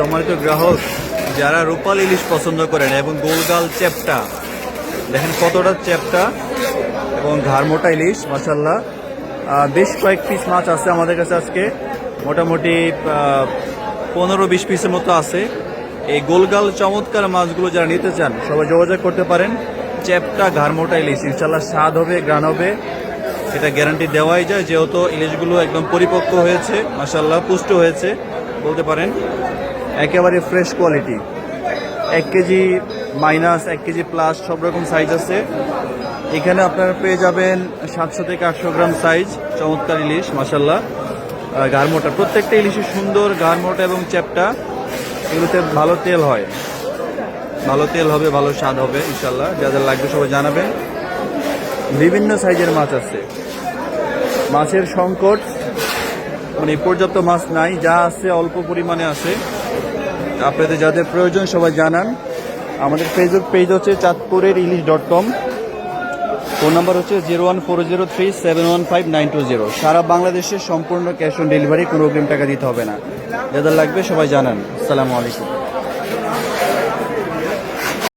সম্মানিত গ্রাহক, যারা রূপাল ইলিশ পছন্দ করেন এবং গোলগাল চ্যাপটা, দেখেন কতটা চ্যাপটা এবং ঘাড়মোটা ইলিশ মাসাল্লাহ বেশ কয়েক পিস মাছ আছে আমাদের কাছে আজকে। মোটামুটি পনেরো বিশ পিসের মতো আছে। এই গোলগাল চমৎকার মাছগুলো যারা নিতে চান, সবাই যোগাযোগ করতে পারেন। চ্যাপটা ঘাড়মোটা ইলিশ ইনশাল্লাহ স্বাদ হবে গ্রান হবে। এটা গ্যারান্টি দেওয়াই যায়, যেহেতু ইলিশগুলো একদম পরিপক্ক হয়েছে মাসাল্লাহ পুষ্ট হয়েছে। বলতে পারেন, একেবারে ফ্রেশ কোয়ালিটি এক কেজি মাইনাস এক কেজি প্লাস সব রকম সাইজ আছে। এখানে আপনারা পেয়ে যাবেন সাতশো থেকে আটশো গ্রাম সাইজ চমৎকার ইলিশ মাসাল্লাহ গারমোটা, প্রত্যেকটা ইলিশের সুন্দর গারমোটা এবং চ্যাপটা, এগুলোতে ভালো তেল হয়। ভালো তেল হবে, ভালো স্বাদ হবে ইনশাল্লাহ যাদের লাগবে সবাই জানাবেন। বিভিন্ন সাইজের মাছ আছে। মাছের সংকট মানে পর্যাপ্ত মাছ নাই, যা আছে অল্প পরিমাণে আছে। আপনাদের যাদের প্রয়োজন সবাই জানান। আমাদের ফেসবুক পেজ হচ্ছে চাঁদপুরের ইলিশ ডট কম ফোন নাম্বার হচ্ছে zero one four zero three seven one five nine two zero সারা বাংলাদেশে সম্পূর্ণ ক্যাশ অন ডেলিভারি কোনো অগ্রিম টাকা দিতে হবে না। যাদের লাগবে সবাই জানান। আসসালামু আলাইকুম।